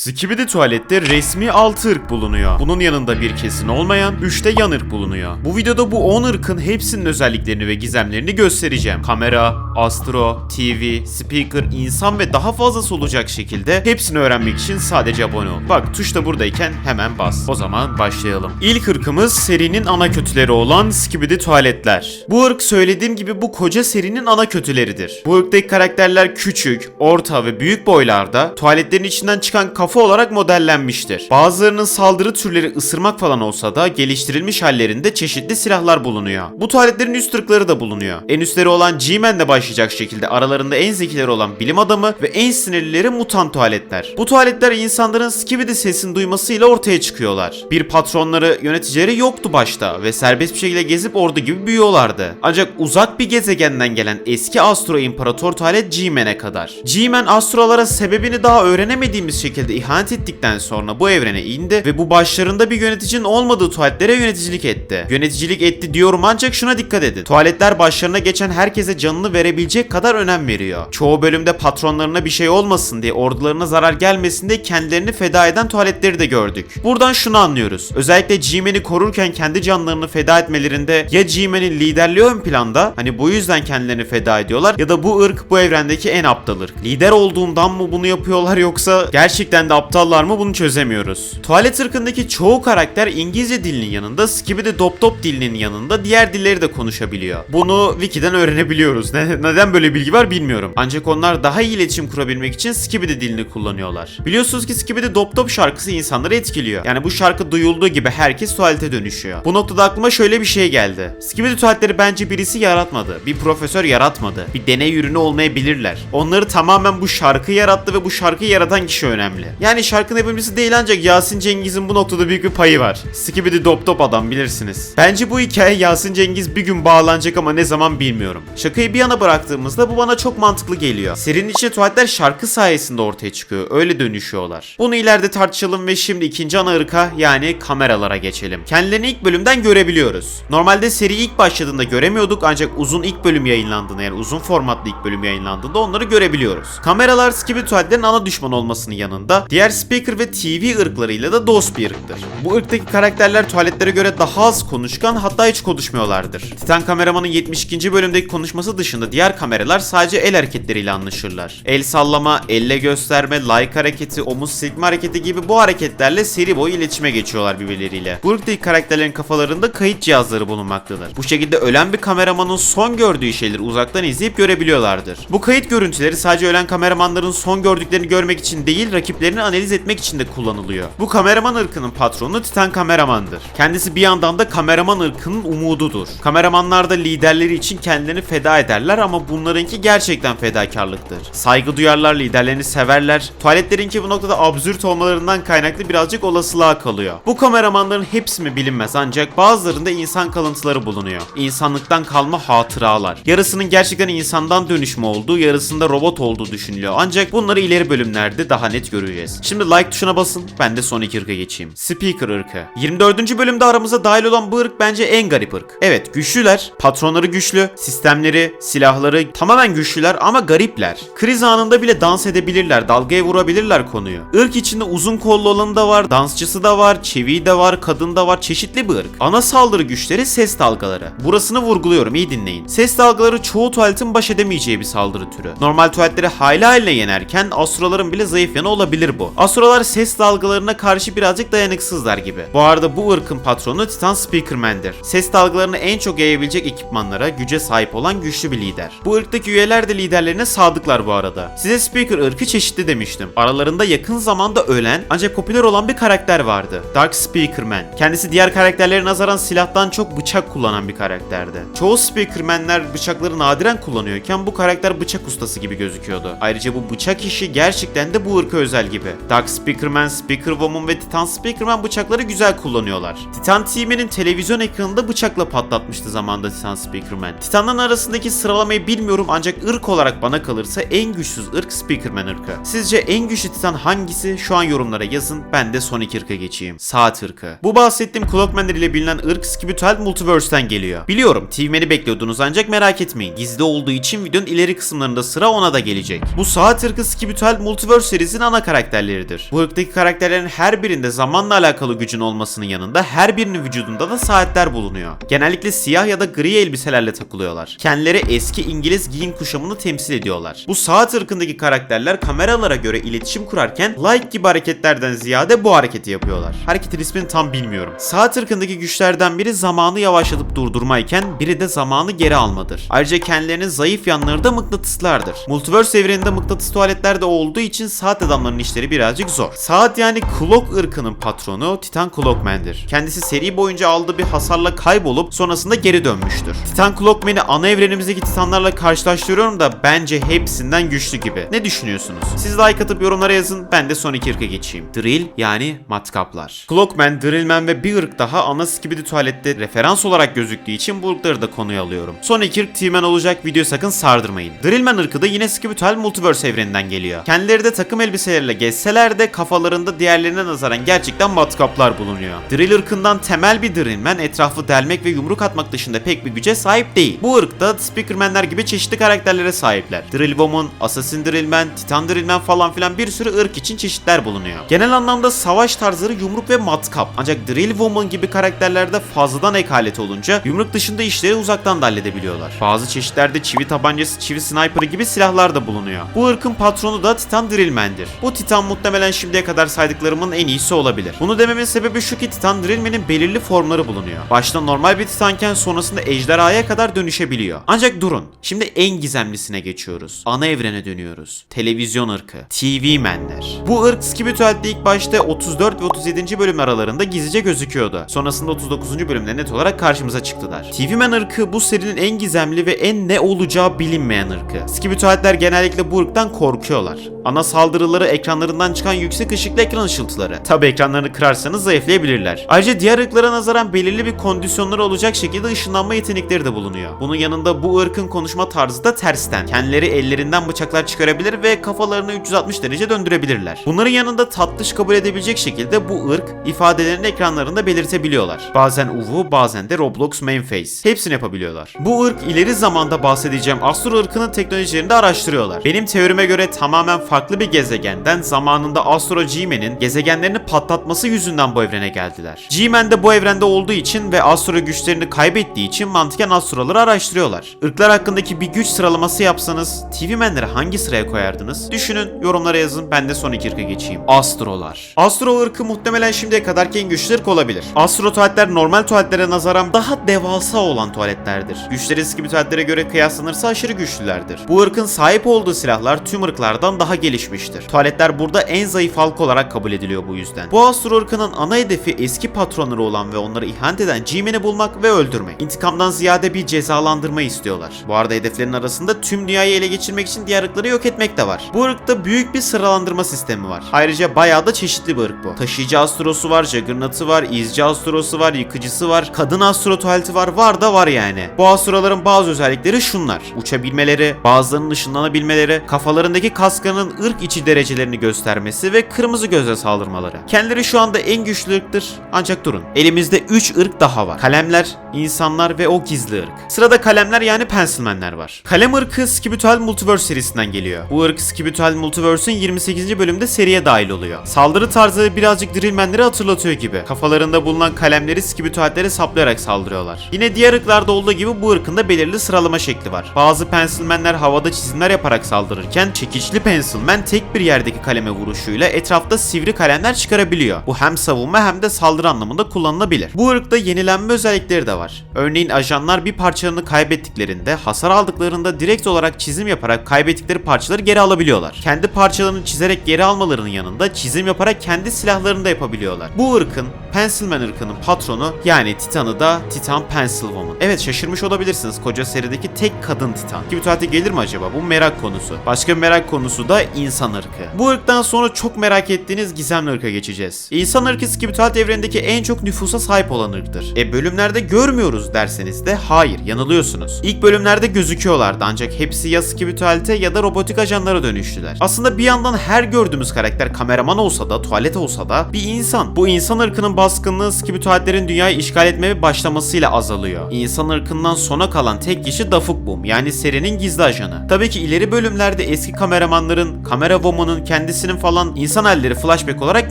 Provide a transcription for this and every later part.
Skibidi tuvalette resmi 6 ırk bulunuyor. Bunun yanında bir kesin olmayan 3 de yan ırk bulunuyor. Bu videoda bu 10 ırkın hepsinin özelliklerini ve gizemlerini göstereceğim. Kamera, astro, TV, speaker, insan ve daha fazlası olacak şekilde hepsini öğrenmek için sadece abone ol. Bak tuş da buradayken hemen bas. O zaman başlayalım. İlk ırkımız serinin ana kötüleri olan Skibidi tuvaletler. Bu ırk söylediğim gibi bu koca serinin ana kötüleridir. Bu ırktaki karakterler küçük, orta ve büyük boylarda tuvaletlerin içinden çıkan kafa olarak modellenmiştir. Bazılarının saldırı türleri ısırmak falan olsa da geliştirilmiş hallerinde çeşitli silahlar bulunuyor. Bu tuvaletlerin üst ırkları da bulunuyor. En üstleri olan G-Man'le başlayacak şekilde aralarında en zekileri olan bilim adamı ve en sinirlileri mutant tuvaletler. Bu tuvaletler insanların skibidi sesini duymasıyla ortaya çıkıyorlar. Bir patronları, yöneticileri yoktu başta ve serbest bir şekilde gezip ordu gibi büyüyorlardı. Ancak uzak bir gezegenden gelen eski Astro İmparator tuvalet G-Man'e kadar. G-Man Astrolara sebebini daha öğrenemediğimiz şekilde ihanet ettikten sonra bu evrene indi ve bu başlarında bir yöneticinin olmadığı tuvaletlere yöneticilik etti. Yöneticilik etti diyorum ancak şuna dikkat edin. Tuvaletler başlarına geçen herkese canını verebilecek kadar önem veriyor. Çoğu bölümde patronlarına bir şey olmasın diye ordularına zarar gelmesin diye kendilerini feda eden tuvaletleri de gördük. Buradan şunu anlıyoruz. Özellikle G-Man'i korurken kendi canlarını feda etmelerinde ya G-Man'in liderliği ön planda hani bu yüzden kendilerini feda ediyorlar ya da bu ırk bu evrendeki en aptal ırk. Lider olduğundan mı bunu yapıyorlar yoksa gerçekten de aptallar mı bunu çözemiyoruz. Tuvalet ırkındaki çoğu karakter İngilizce dilinin yanında Skibidi Dop Dop dilinin yanında diğer dilleri de konuşabiliyor. Bunu Wiki'den öğrenebiliyoruz. Ne- neden böyle bilgi var bilmiyorum. Ancak onlar daha iyi iletişim kurabilmek için Skibidi dilini kullanıyorlar. Biliyorsunuz ki Skibidi Dop Dop şarkısı insanları etkiliyor. Yani bu şarkı duyulduğu gibi herkes tuvalete dönüşüyor. Bu noktada aklıma şöyle bir şey geldi. Skibidi tuvaletleri bence birisi yaratmadı. Bir profesör yaratmadı. Bir deney ürünü olmayabilirler. Onları tamamen bu şarkı yarattı ve bu şarkıyı yaratan kişi önemli. Yani şarkının yapımcısı değil ancak Yasin Cengiz'in bu noktada büyük bir payı var. Skibidi Dop Dop adam bilirsiniz. Bence bu hikaye Yasin Cengiz bir gün bağlanacak ama ne zaman bilmiyorum. Şakayı bir yana bıraktığımızda bu bana çok mantıklı geliyor. Serinin içinde tuvaletler şarkı sayesinde ortaya çıkıyor. Öyle dönüşüyorlar. Bunu ileride tartışalım ve şimdi ikinci ana ırka yani kameralara geçelim. Kendilerini ilk bölümden görebiliyoruz. Normalde seri ilk başladığında göremiyorduk ancak uzun ilk bölüm yayınlandığında yani uzun formatlı ilk bölüm yayınlandığında onları görebiliyoruz. Kameralar Skibidi tuvaletlerin ana düşman olmasının yanında diğer speaker ve TV ırklarıyla da dost bir ırktır. Bu ırktaki karakterler tuvaletlere göre daha az konuşkan hatta hiç konuşmuyorlardır. Titan kameramanın 72. bölümdeki konuşması dışında diğer kameralar sadece el hareketleriyle anlaşırlar. El sallama, elle gösterme, like hareketi, omuz silkme hareketi gibi bu hareketlerle seri boyu iletişime geçiyorlar birbirleriyle. Bu ırktaki karakterlerin kafalarında kayıt cihazları bulunmaktadır. Bu şekilde ölen bir kameramanın son gördüğü şeyleri uzaktan izleyip görebiliyorlardır. Bu kayıt görüntüleri sadece ölen kameramanların son gördüklerini görmek için değil, rakiplerini analiz etmek için de kullanılıyor. Bu kameraman ırkının patronu Titan kameramandır. Kendisi bir yandan da kameraman ırkının umududur. Kameramanlar da liderleri için kendilerini feda ederler ama bunlarınki gerçekten fedakarlıktır. Saygı duyarlar, liderlerini severler. Tuvaletlerinki bu noktada absürt olmalarından kaynaklı birazcık olasılığa kalıyor. Bu kameramanların hepsi mi bilinmez ancak bazılarında insan kalıntıları bulunuyor. İnsanlıktan kalma hatıralar. Yarısının gerçekten insandan dönüşme olduğu, yarısında robot olduğu düşünülüyor. Ancak bunları ileri bölümlerde daha net göreceğiz. Şimdi like tuşuna basın, ben de son iki ırka geçeyim. Speaker ırkı. 24. bölümde aramıza dahil olan bu ırk bence en garip ırk. Evet güçlüler, patronları güçlü, sistemleri, silahları tamamen güçlüler ama garipler. Kriz anında bile dans edebilirler, dalgaya vurabilirler konuyu. Irk içinde uzun kollu olanı da var, dansçısı da var, çeviği de var, kadın da var, çeşitli bir ırk. Ana saldırı güçleri ses dalgaları. Burasını vurguluyorum iyi dinleyin. Ses dalgaları çoğu tuvaletin baş edemeyeceği bir saldırı türü. Normal tuvaletleri hayli haline yenerken astroların bile zayıf yanı olabilir bu. Astrolar ses dalgalarına karşı birazcık dayanıksızlar gibi. Bu arada bu ırkın patronu Titan Speakerman'dir. Ses dalgalarını en çok yayabilecek ekipmanlara, güce sahip olan güçlü bir lider. Bu ırktaki üyeler de liderlerine sadıklar bu arada. Size Speaker ırkı çeşitli demiştim. Aralarında yakın zamanda ölen ancak popüler olan bir karakter vardı. Dark Speakerman. Kendisi diğer karakterlere nazaran silahtan çok bıçak kullanan bir karakterdi. Çoğu Speakerman'ler bıçakları nadiren kullanıyorken bu karakter bıçak ustası gibi gözüküyordu. Ayrıca bu bıçak işi gerçekten de bu ırka özel gibi. Dark Speakerman, Speakerwoman ve Titan Speakerman bıçakları güzel kullanıyorlar. Titan TV'nin televizyon ekranında bıçakla patlatmıştı zamanda Titan Speakerman. Titanların arasındaki sıralamayı bilmiyorum ancak ırk olarak bana kalırsa en güçsüz ırk Speakerman ırkı. Sizce en güçlü Titan hangisi? Şu an yorumlara yazın. Ben de son iki ırka geçeyim. Saat ırkı. Bu bahsettiğim Clockman'ler ile bilinen ırk Skibitual Multiverse'ten geliyor. Biliyorum TV'meni bekliyordunuz ancak merak etmeyin. Gizli olduğu için videonun ileri kısımlarında sıra ona da gelecek. Bu saat ırkı Skibitual Multiverse serisinin ana karakteri karakterleridir. Bu ırktaki karakterlerin her birinde zamanla alakalı gücün olmasının yanında her birinin vücudunda da saatler bulunuyor. Genellikle siyah ya da gri elbiselerle takılıyorlar. Kendileri eski İngiliz giyim kuşamını temsil ediyorlar. Bu saat ırkındaki karakterler kameralara göre iletişim kurarken like gibi hareketlerden ziyade bu hareketi yapıyorlar. Hareketin ismini tam bilmiyorum. Saat ırkındaki güçlerden biri zamanı yavaşlatıp durdurmayken biri de zamanı geri almadır. Ayrıca kendilerinin zayıf yanları da mıknatıslardır. Multiverse evreninde mıknatıs tuvaletler de olduğu için saat adamlarının işleri birazcık zor. Saat yani Clock ırkının patronu Titan Clockman'dir. Kendisi seri boyunca aldığı bir hasarla kaybolup sonrasında geri dönmüştür. Titan Clockman'i ana evrenimizdeki titanlarla karşılaştırıyorum da bence hepsinden güçlü gibi. Ne düşünüyorsunuz? Siz like atıp yorumlara yazın ben de son iki ırka geçeyim. Drill yani matkaplar. Clockman, Drillman ve bir ırk daha ana Skibidi tuvalette referans olarak gözüktüğü için bu ırkları da konuya alıyorum. Son iki ırk T-Man olacak video sakın sardırmayın. Drillman ırkı da yine Skibidi Multiverse evreninden geliyor. Kendileri de takım elbiseleriyle gezseler de kafalarında diğerlerine nazaran gerçekten matkaplar bulunuyor. Drill ırkından temel bir Drillman etrafı delmek ve yumruk atmak dışında pek bir güce sahip değil. Bu ırkta Speakerman'ler gibi çeşitli karakterlere sahipler. Drill Woman, Assassin Drillman, Titan Drillman falan filan bir sürü ırk için çeşitler bulunuyor. Genel anlamda savaş tarzları yumruk ve matkap. Ancak Drill Woman gibi karakterlerde fazladan ek aleti olunca yumruk dışında işleri uzaktan da halledebiliyorlar. Bazı çeşitlerde çivi tabancası, çivi sniper gibi silahlar da bulunuyor. Bu ırkın patronu da Titan Drillman'dir. Bu Titan muhtemelen şimdiye kadar saydıklarımın en iyisi olabilir. Bunu dememin sebebi şu ki Titan Drillman'in belirli formları bulunuyor. Başta normal bir Titanken sonrasında ejderhaya kadar dönüşebiliyor. Ancak durun. Şimdi en gizemlisine geçiyoruz. Ana evrene dönüyoruz. Televizyon ırkı. TV Menler. Bu ırk Skibitual'de ilk başta 34 ve 37. bölüm aralarında gizlice gözüküyordu. Sonrasında 39. bölümde net olarak karşımıza çıktılar. TV Man ırkı bu serinin en gizemli ve en ne olacağı bilinmeyen ırkı. Skibitual'ler genellikle bu ırktan korkuyorlar. Ana saldırıları ekranlarından çıkan yüksek ışıklı ekran ışıltıları. Tabi ekranlarını kırarsanız zayıflayabilirler. Ayrıca diğer ırklara nazaran belirli bir kondisyonları olacak şekilde ışınlanma yetenekleri de bulunuyor. Bunun yanında bu ırkın konuşma tarzı da tersten. Kendileri ellerinden bıçaklar çıkarabilir ve kafalarını 360 derece döndürebilirler. Bunların yanında tatlış kabul edebilecek şekilde bu ırk ifadelerini ekranlarında belirtebiliyorlar. Bazen UV, bazen de Roblox main face. Hepsini yapabiliyorlar. Bu ırk ileri zamanda bahsedeceğim Astro ırkının teknolojilerini de araştırıyorlar. Benim teorime göre tamamen farklı bir gezegenden zamanında Astro G-Man'in gezegenlerini patlatması yüzünden bu evrene geldiler. G-Man de bu evrende olduğu için ve Astro güçlerini kaybettiği için mantıken Astroları araştırıyorlar. Irklar hakkındaki bir güç sıralaması yapsanız TV Man'leri hangi sıraya koyardınız? Düşünün, yorumlara yazın, ben de son iki ırka geçeyim. Astrolar. Astro ırkı muhtemelen şimdiye kadarki en güçlü ırk olabilir. Astro tuvaletler normal tuvaletlere nazaran daha devasa olan tuvaletlerdir. Güçleri eski bir tuvaletlere göre kıyaslanırsa aşırı güçlülerdir. Bu ırkın sahip olduğu silahlar tüm ırklardan daha gelişmiştir. Tuvaletler burada en zayıf halk olarak kabul ediliyor bu yüzden. Bu Astro ırkının ana hedefi eski patronları olan ve onları ihanet eden G-Man'i bulmak ve öldürmek. İntikamdan ziyade bir cezalandırma istiyorlar. Bu arada hedeflerin arasında tüm dünyayı ele geçirmek için diğer ırkları yok etmek de var. Bu ırkta büyük bir sıralandırma sistemi var. Ayrıca bayağı da çeşitli bir ırk bu. Taşıyıcı astrosu var, Juggernaut'u var, izci astrosu var, yıkıcısı var, kadın astro tuvaleti var, var da var yani. Bu astroların bazı özellikleri şunlar. Uçabilmeleri, bazılarının ışınlanabilmeleri, kafalarındaki kaskının ırk içi derecelerini göstermesi ve kırmızı göze saldırmaları. Kendileri şu anda en güçlü ırktır ancak durun. Elimizde 3 ırk daha var. Kalemler, insanlar ve o gizli ırk. Sırada kalemler yani pencilmenler var. Kalem ırkı Skibitual Multiverse serisinden geliyor. Bu ırk Skibitual Multiverse'ün 28. bölümde seriye dahil oluyor. Saldırı tarzı birazcık Drillman'leri hatırlatıyor gibi. Kafalarında bulunan kalemleri Skibitual'lere saplayarak saldırıyorlar. Yine diğer ırklarda olduğu gibi bu ırkın da belirli sıralama şekli var. Bazı pencilmenler havada çizimler yaparak saldırırken çekiçli pencilman tek bir yerdeki kaleme vuruşuyla etrafta sivri kalemler çıkarabiliyor. Bu hem savunma hem de saldırı anlamında kullanılabilir. Bu ırkta yenilenme özellikleri de var. Örneğin ajanlar bir parçalarını kaybettiklerinde hasar aldıklarında direkt olarak çizim yaparak kaybettikleri parçaları geri alabiliyorlar. Kendi parçalarını çizerek geri almalarının yanında çizim yaparak kendi silahlarını da yapabiliyorlar. Bu ırkın Pencilman ırkının patronu yani Titan'ı da Titan Pencil Woman. Evet şaşırmış olabilirsiniz koca serideki tek kadın Titan. Gibi tuvalete gelir mi acaba? Bu merak konusu. Başka bir merak konusu da insan ırkı. Bu ırktan sonra çok merak ettiğiniz gizemli ırka geçeceğiz. İnsan ırkı Skibituat evrenindeki en çok nüfusa sahip olan ırktır. E bölümlerde görmüyoruz derseniz de hayır yanılıyorsunuz. İlk bölümlerde gözüküyorlardı ancak hepsi ya Skibitual'te ya da robotik ajanlara dönüştüler. Aslında bir yandan her gördüğümüz karakter kameraman olsa da tuvalet olsa da bir insan. Bu insan ırkının baskınlığı skibituatlerin dünyayı işgal etmeye başlamasıyla azalıyor. İnsan ırkından sona kalan tek kişi Dafuk Boom yani serinin gizli ajanı. Tabii ki ileri bölümlerde eski kameramanların, kamera woman'ın kendisinin falan insan halleri flashback olarak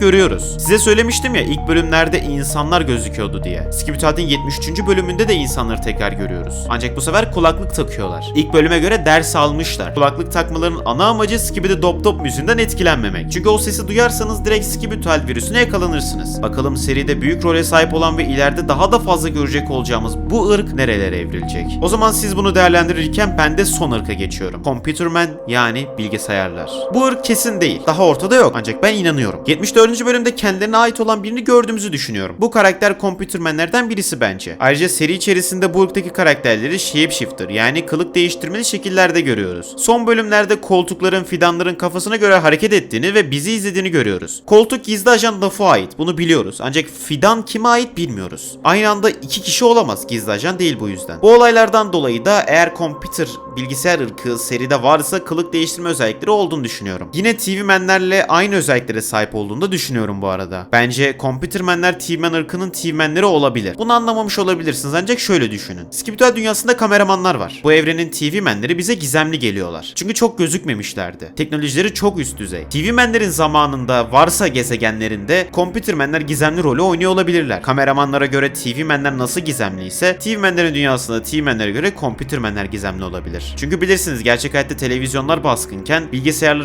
görüyoruz. Size söylemiştim ya ilk bölümlerde insanlar gözüküyordu diye. Skibituat'ın 73. bölümünde de insanları tekrar görüyoruz. Ancak bu sefer kulaklık takıyorlar. İlk bölüme göre ders almışlar. Kulaklık takmalarının ana amacı Skibidi Dop Dop müziğinden etkilenmemek. Çünkü o sesi duyarsanız direkt Skibitual virüsüne yakalanırsınız. Bakalım seride büyük role sahip olan ve ileride daha da fazla görecek olacağımız bu ırk nerelere evrilecek? O zaman siz bunu değerlendirirken ben de son ırka geçiyorum. Computerman yani bilgisayarlar. Bu ırk kesin değil. Daha ortada yok ancak ben inanıyorum. 74. bölümde kendilerine ait olan birini gördüğümüzü düşünüyorum. Bu karakter Computerman'lerden birisi bence. Ayrıca seri içerisinde bu ırktaki karakterleri shapeshifter yani kılık değiştirmeli şekillerde görüyoruz. Son bölümlerde koltukların fidanların kafasına göre hareket ettiğini ve bizi izlediğini görüyoruz. Koltuk gizli ajan Duff'a ait bunu biliyoruz ancak fidan kime ait bilmiyoruz. Aynı anda iki kişi olamaz gizli ajan değil bu yüzden. Bu olaylardan dolayı da eğer computer bilgisayar ırkı seride varsa kılık değiştirme özellikleri olduğunu düşünüyorum. Yine TV menlerle aynı özelliklere sahip olduğunu da düşünüyorum bu arada. Bence computer menler TV men ırkının TV menleri olabilir. Bunu anlamamış olabilirsiniz ancak şöyle düşünün. Skibitual dünyasında kameramanlar var. Bu evrenin TV menleri bize gizemli geliyorlar. Çünkü çok gözükmemişlerdi. Teknolojileri çok üst düzey. TV menlerin zamanında varsa gezegenlerinde computer menler gizemli rolü oynuyor olabilirler. Kameramanlara göre TV menler nasıl gizemliyse TV menlerin dünyasında TV menlere göre computer menler gizemli olabilir. Çünkü bilirsiniz gerçek hayatta televizyonlar baskınken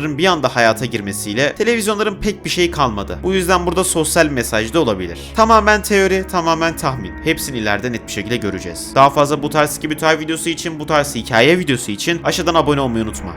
bilgisayarların bir anda hayata girmesiyle televizyonların pek bir şey kalmadı. Bu yüzden burada sosyal mesaj da olabilir. Tamamen teori, tamamen tahmin. Hepsini ileride net bir şekilde göreceğiz. Daha fazla bu tarz gibi videosu için, bu tarz hikaye videosu için aşağıdan abone olmayı unutma.